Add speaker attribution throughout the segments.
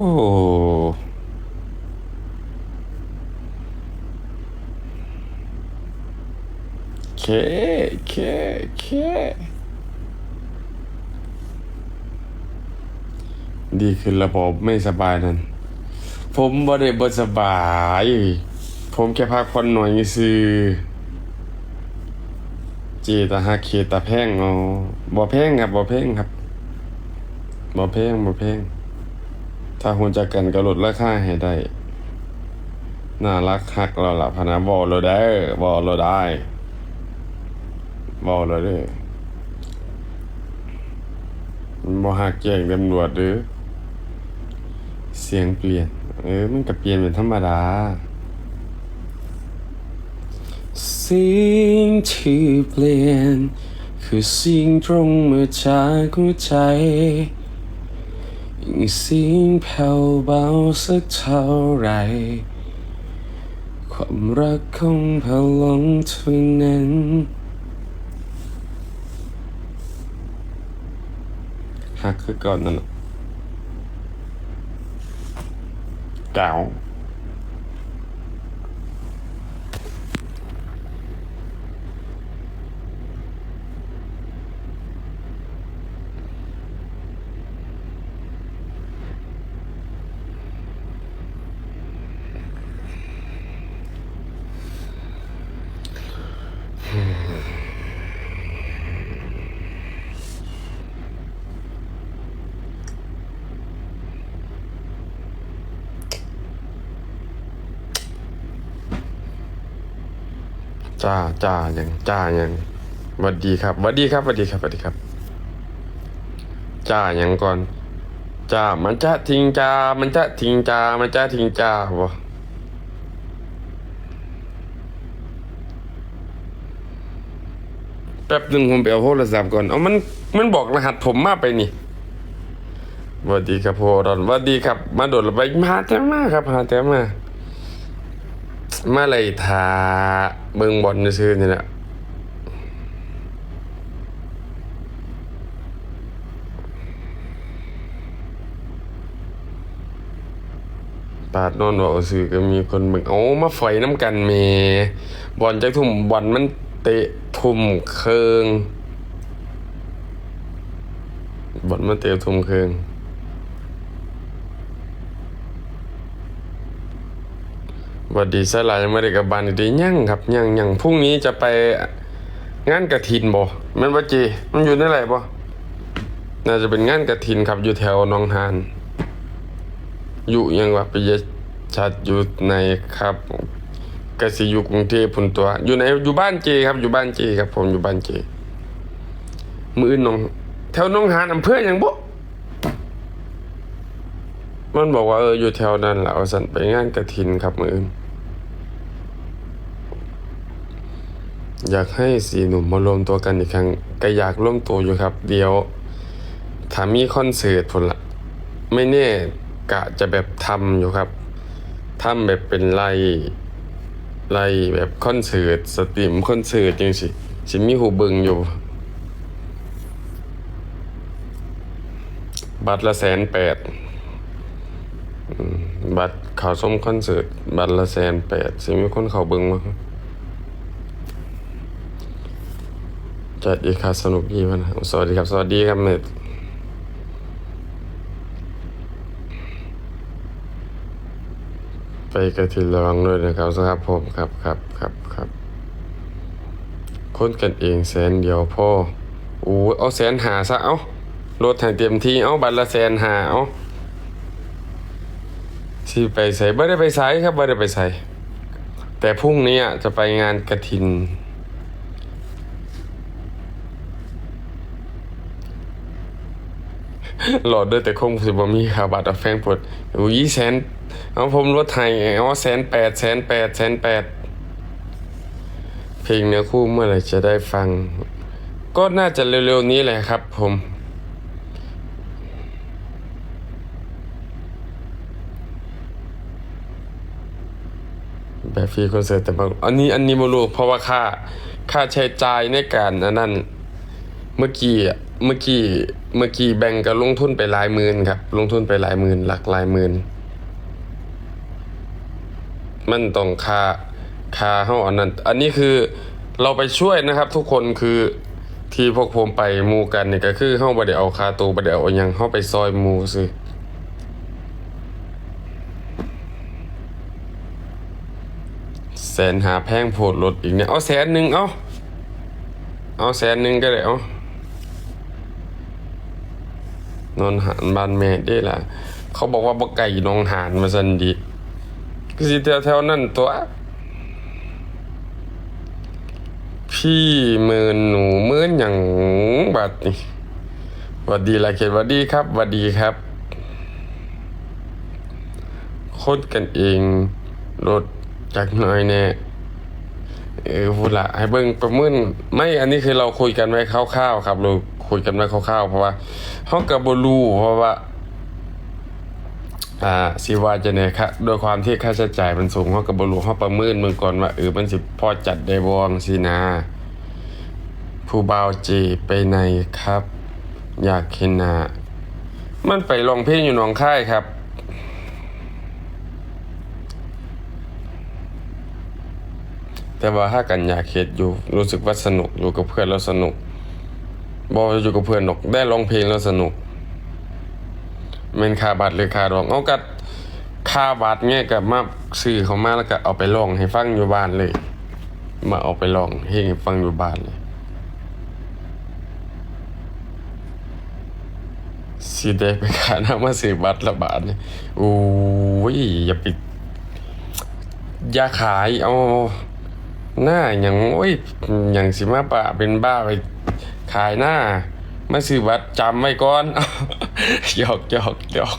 Speaker 1: โอ้เคเคเคดีขึ้นระบบไม่สบายนั่น ผมบ่ได้บ่สบาย ผมแค่พักผ่อนหน่อยซื่อจีตาฮักเคตาแพงเอาบ่แพงครับบ่แพงครับบ่แพงบ่แพง ถ้าคุณจักกันก็ลดราคาให้ได้ น่ารักฮักเราละพนะบอกเราได้บอกเราได้บอกเราเด้บ่ฮักแจ้งตำรวจหรือ เสียงเปลี่ยน เออ มันก็เปลี่ยนเป็นธรรมดา สิ่งที่เปลี่ยน คือสิ่งตรงเมื่อจากหัวใจ เสียงแผ่วเบาสักเท่าไร ความรักคงแผ่วลงเท่านั้นหักคือก่อนนั่นแหละเก่า จ้าจ้าอยังจ้าอยังหวัดดีครับหวัดดีครับหวัดดีครับหวัดดีครับ จ้าอยังก่อนจ้ามันจะทิ้งจ้ามันจะทิ้งจ้ามันจะทิ้งจ้าบ่แป๊บหนึ่งผมไปเอาโทรศัพท์ก่อนเอามันมันบอกรหัสผมมาไปนี่สวัสดีครับโพรอนสวัสดีครับ มาโดดไปมาแต้มาครับมาแต้มา มาเลยทาเบิงบอลซื่อๆนี่แหละปาดนอนว่าซื่อก็มีคนเบิ่งเอามาไฟน้ำกันเมบอลจักทุ่มบอลมันเตะทุ่มเคิงบอลมันเตะทุ่มเคิง วัดดีสลายยังไม่ได้กับบานอีกดียังครับยังยังพรุ่งนี้จะไปงานกระถินบ่แมันว่าจีมันอยู่ในไหนบ่น่าจะเป็นงานกระถินครับอยู่แถวหนองหานอยู่ยังว่าปิยชัดอยู่ในครับกสิอยู่กรุงเทพพุ่นตัว อยู่ในอยู่บ้านเจครับอยู่บ้านเจครับ ผมอยู่บ้านเจมืออื่นหนอง แถวหนองหานอำเภอหยังบ่มันบอกว่าเอออยู่แถวนั้นแหละสันไปงานกระถินครับมืออื่น อยากให้สีหนุ่มมารวมตัวกันอีกครั้งก็อยากร่วมตัวอยู่ครับ เดี๋ยวถ้ามีคอนเสิร์ตผลละไม่แน่กะจะแบบทำอยู่ครับทำแบบเป็นไล่ไล่แบบคอนเสิร์ตสตรีมคอนเสิร์ตจังสิสิมีหูเบิงอยู่ บัตรละแสนแปดบัตรเขาส้มคอนเสิร์ตบัตรละแสนแปดสิมีคนเขาเบิงมา จัดอีกค่ะสนุกดีมันสวัสดีครับ สวัสดีครับเมดไปกระถิ่นระวังด้วยนะครับสครับผมครับครับครับครับคนกันเองแสนเดียวพ่ออู้เอาแสนหาซะเอารถให้เต็มที่เอาบัตรละแสนหาเอาที่ไปใส่ไม่ได้ไปใส่ครับไม่ได้ไปใส่แต่พรุ่งนี้จะไปงานกระถิน หลอดด้วยแต่คงสิบ่มีค่าบัตรแฟงปวดอยู่ยี่แสนเอาผมรถไทยเอาแสนแปดแสนแปดแสนแปดเพลงเนื้อคู่เมื่อไหร่จะได้ฟัง ก็น่าจะเร็วๆนี้แหละครับผมแบบฟรีคอนเสิร์ตแต่บางอันนี้อันนี้ไม่รู้เพราะว่าค่า ค่าใช้จ่ายในการอันนั้น เมื่อกี้อะ เมื่อกี้เมื่อกี้แบ่งก็ลงทุนไปหลายหมื่นครับ ลงทุนไปหลายหมื่นหลักหลายหมื่นมันต้องค่าค่าเฮาอันนั้น อันนี้คือเราไปช่วยนะครับ ทุกคนคือที่พวกผมไปมูกันเนี่ยก็คือเฮาบ่ได้เอาค่าตัวบ่ได้เอาหยังเฮาไปซอยมูซื่อแสนหาแพงโพดรถอีกเนี่ยเอาแสนหนึ่งเอาเอาแสนหนึ่งก็ได้เอา นอนหานบ้านแม่ได้ล่ะ เขาบอกว่าบ่ไก่นองหานมาซั่นดีก็สิแถวๆนั่นตัว พี่เมินหนูเมินอย่างบัดนี่วัดดีละเขตวัดดีครับวัดดีครับโคตรกันเองรถจากน้อยแน่เออพูดละให้เบิ่งประเมินไม่อันนี้คือเราคุยกันไว้คร่าวๆครับเรา คุยกันไว้คร่าวๆเพราะว่าเฮาก็บ่รู้เพราะว่าอ่าสิว่าจะเนี่ยครับโดยความที่ค่าใช้จ่ายมันสูงเขากับบรูเขาประเมินเมืองก่อนว่าเออมันสิพอจัดได้บองสินะผู้บ่าวจีไปไหนครับ อยากเห็นหน้ามันไปลองเพลงอยู่หนองค่ายครับแต่ว่าถ้ากันอยากเฮ็ดอยู่รู้สึกว่าสนุกอยู่กับเพื่อนแล้วสนุก บออยู่กับเพื่อนหนกได้ร้องเพลงแล้วสนุกเมนคาบัตรหรือคาดองเอากัดคาบัตรเนี่ยกับมาซื้อเขามาแล้วก็เอาไปลองให้ฟังอยู่บ้านเลย มาเอาไปลองให้ฟังอยู่บ้านเลยสิได้ไปขาน้ำมาซื้อบัตรละบาทเนี่ยโอ้ยอย่าไปอย่าขายเอา หน้าอย่างโอ้ยอย่างสิมาป่าเป็นบ้าไปขายหน้ามาซื้อบัตรจำไว้ก่อนหยอกหยอกหยอก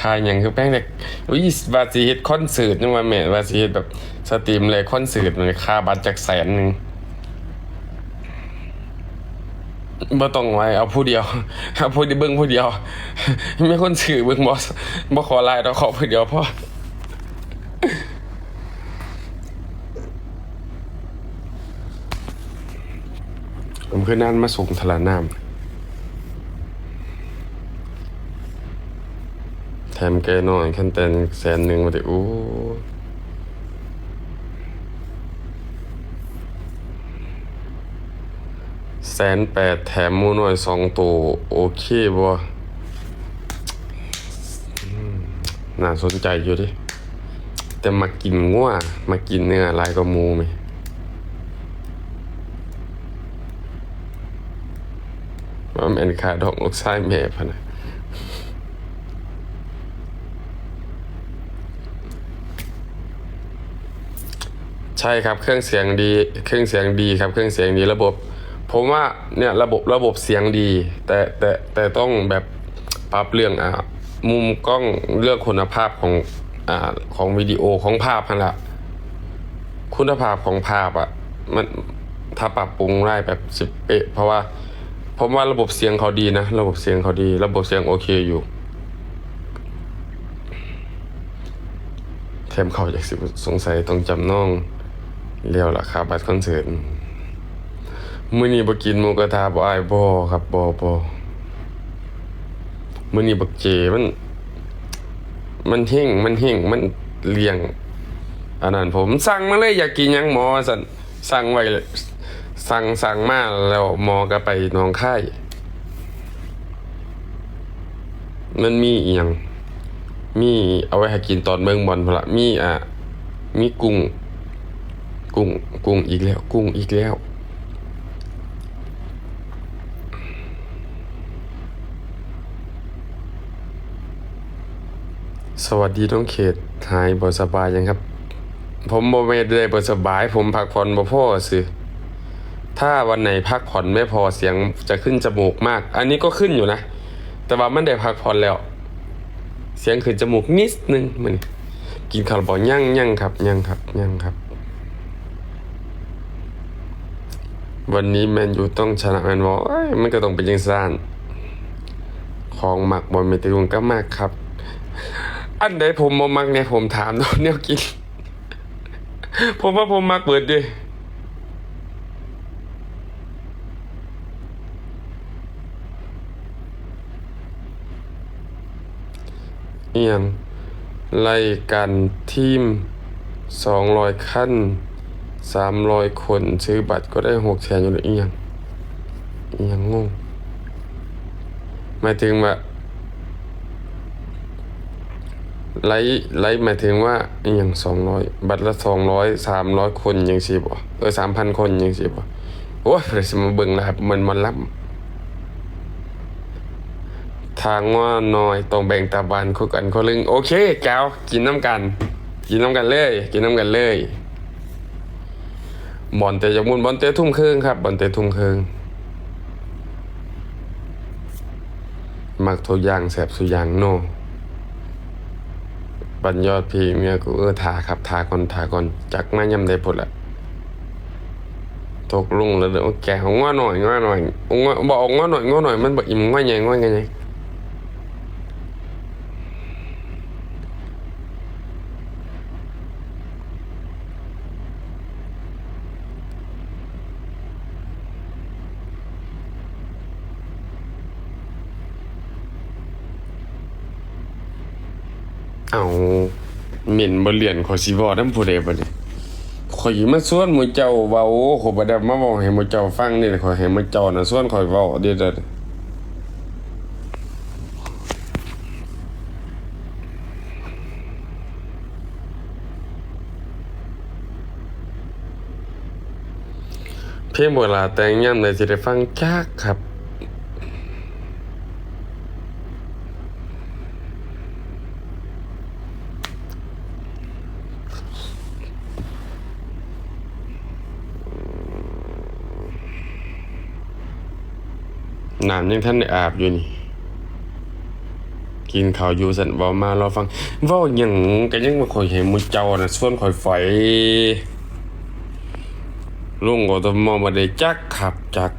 Speaker 1: ขายอย่างคือแป้งเด็กวิวาสีเฮ็ดคอนเสิร์ตนี่ว่าแม่วาสีเฮ็ดแบบสตรีมเลยคอนเสิร์ตมันค่าบัตรจากแสนหนึ่ง บ่ต้องไว้เอาผู้เดียวเอาผู้เดียวเบิ่งผู้เดียวไม่คนสื่อเบิ่งบ่บ่ขอไลน์เราขอผู้เดียวพอผมคือนั่นมาส่งทลาน้ำแถมแกน้อยขั้นแต่แสนหนึ่งมาดิโอ้ แสนแปดแถมมูน้อยสองตัวโอเคบ่อืมน่าสนใจอยู่ดิ แต่มากินงัวมากินเนื้อลายก็มูไหมว่าแมนขาดอกลูกชายแม่พะนะใช่ครับเครื่องเสียงดี เครื่องเสียงดีครับ เครื่องเสียงดีระบบ ผมว่าเนี่ยระบบระบบเสียงดี แต่แต่แต่ต้องแบบปรับเรื่องอ่ามุมกล้องเรื่องคุณภาพของอ่าของวิดีโอของภาพพันละคุณภาพของภาพอะมันถ้าปรับปรุงได้แบบสิบเป๊ะเพราะว่าผมว่าระบบเสียงเขาดีนะ ระบบเสียงเขาดี ระบบเสียงโอเคอยู่แถมเขาอยากสิสงสัยต้องจำน้องเลี้ยวราคาบัตรคอนเสิร์ต มื้อนี้บ่กินหมูกระทะบ่อายบ่ครับบ่บ่มื้อนี้บักเจมัน มันเฮงมันเฮงมันเลี้ยงอันนั้นผมสั่งมาเลยอยากกินหยังหมอสั่นสั่งไว้สั่งสั่งมาแล้วหมอก็ไปหนองค่ายมันมีอีหยังมีเอาไว้ให้กินตอนเบิ่งบอลพละมีอะมีกุ้ง กุ้ง กุ้งอีกแล้ว กุ้งอีกแล้ว สวัสดีน้องเขตหายบ่สบายยังครับ ผมบ่ไม่ได้บ่สบาย ผมพักผ่อนบ่พอสิถ้าวันไหนพักผ่อนไม่พอเสียงจะขึ้นจมูกมาก อันนี้ก็ขึ้นอยู่นะ แต่ว่ามันได้พักผ่อนแล้ว เสียงขึ้นจมูกนิดนึงมันกินข้าวบ่ยั่งยั่งครับยั่งครับยั่งครับ วันนี้แมนยูต้องชนะแมนบอลมันก็ต้องเป็นยังซ่านของหมักบอลเมติกุงก็มากครับ อันใดผมบ่มักเนี่ยผมถามเนาะแนวกิน ผมว่าผมมักเปิดด้เอียงไล่กันทีมสองร้อยขั้นสามร้อยคนซื้อบัตรก็ได้หกแสนอยู่เลยเอียงเอียงงงหมายถึงว่า ไล่ไล่หมายถึงว่าอย่างสองร้อยบัตรละสองร้อยสามร้อยคนยังสิบ่เออสามพันคนยังสิบ่โอ้ยเดี๋ยวสิมาเบิ่งนะครับมันมันรับทางว่าน้อยต้องแบ่งตาบานคู่กันคนลึงโอเคแก้วกินน้ำกัน กินน้ำกันเลย กินน้ำกันเลยบอลเตะจมุนบอลเตะทุ่มครึ่งครับบอลเตะทุ่มครึ่งมักทุกอย่างแสบสุอย่างโน บันยอดพีเมียกูเออทาครับทาก่อนทาก่อนจักมายำได้ผลละตกลุงแล้วเดี๋ยวแกของง้อหน่อยง้อหน่อยง้อบอกง้อหน่อยง้อหน่อยมันบอกอิ่มง้อใหญ่ง้อไง เอาเหม็นบ่เรียนขอยสิเว้านำผู้ใดบันี้ข่อยมาสวนหมู่เจ้าเว้าขอยบ่ได้มาเว้าให้หมู่เจ้าฟังนี่ข่อยให้หมู่เจ้าน่ะสวนข่อยเว้าเดี๋ยวๆเพลงโบราณแต่งยามใดสิได้ฟังจักครับ น้ำยังท่านได้อาบอยู่นี่ กินข้าวอยู่สันว้ามาเราฟังว้าหยังก็ยังบ่ค่อยเห็นมูเจ้านะส่วนข่อยไฟลุงก็ตมบ่ได้จักขับจัก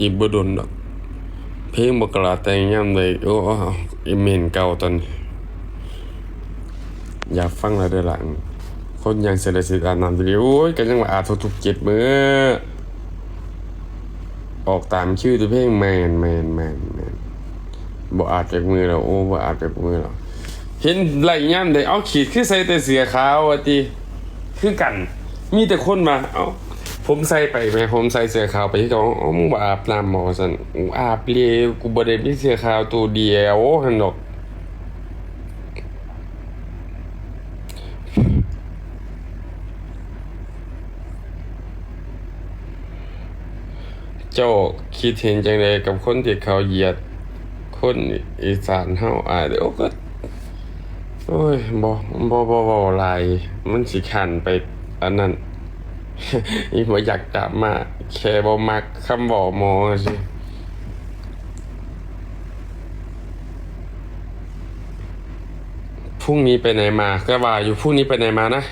Speaker 1: อีบ่โดนดอกเพลงบกลาแต่งยามใดโอ้อีเมนเก่าตอนอยากฟังแล้วเด้อล่ะคนยังเสด็จสิอาบน้ำดีโอ้ยก็ยังว่าอาบทุกๆ7มื้อ ออกตามชื่อตัวเพลงแมนแมนแมนแมนบ่อาจจากมือเราโอ้บ่อาจจากมือเราเห็นไหลย่ำได้เอาขีดคือใส่แต่เสือขาวว่าติคือกัน มีแต่คนมาเอาผมใส่ไปไหมผมใส่เสื้อขาวไปที่เขาอ๋อมึงบอาบน้ำหมอสันอาบเลยกูบ่ได้มีเสื้อขาวตัวเดียวหันดอก เจ้าคิดเห็นจังไดกับคนที่เขาเหยียด คนอีสานเฮาอายเด้อก็ โอ้ยบ่บ่บ่บ่หลายมันสิขันไปอันนั้นอีบ่อยากจับมาแค่บ่มักคำบอกหมอสิพรุ่งนี้ไปไหนมาก็ว่าอยู่พรุ่งนี้ไปไหนมานะ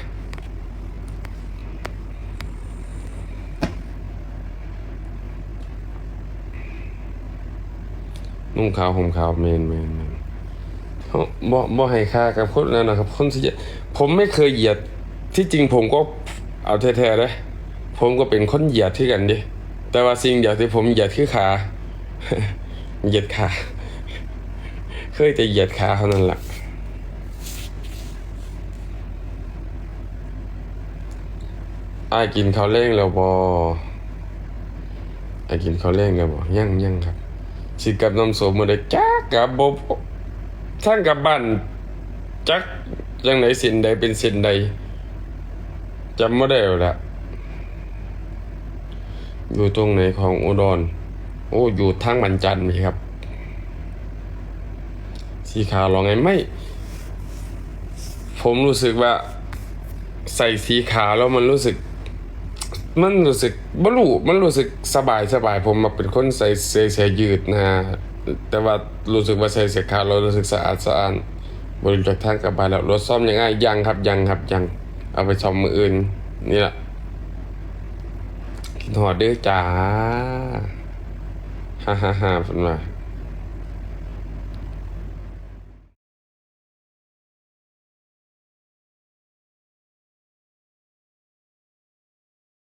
Speaker 1: นุ่งขาวห่มขาวเมนเมนเมนเขาบ่บ่ให้ค่ากับคนนั้นนะครับ คนที่ผมไม่เคยเหยียดที่จริงผมก็เอาแท้ๆเลยผมก็เป็นคนเหยียดที่กันดิแต่ว่าสิ่งเดียวที่ผมเหยียดคือขาเหยียดขาเคยแต่เหยียดขาเท่านั้นแหละอ้ากินข้าวเล้งแล้วบ่อ้ากินข้าวเล้งแล้วบ่ยังยังครับ สิกับน้ำสมมาได้จักกับบท่านกับบ้านจักยังไหนสินใดเป็นสินใดจำไม่ได้แล้วละอยู่ตรงไหนของอุดร โอ้อยู่ทางมันจันทร์นี่ครับ สีขาวลองไงไม่ ผมรู้สึกว่า ใส่สีขาวแล้วมันรู้สึก มันรู้สึกบรูมันรู้สึกสบายสบายผมมาเป็นคนใส่เสื้อเสื้อยืดนะฮะแต่ว่ารู้สึกว่าใส่เสื้อขาวเรารู้สึกสะอาดสะอาดบริจาคทางกลับบ้านแล้วรถซ่อมยังไงยังครับยังครับยังเอาไปซ่อมมืออื่น นี่แหละคิดหอดเด้อจ้าฮ่าฮ่าฮ่าเป็นว่า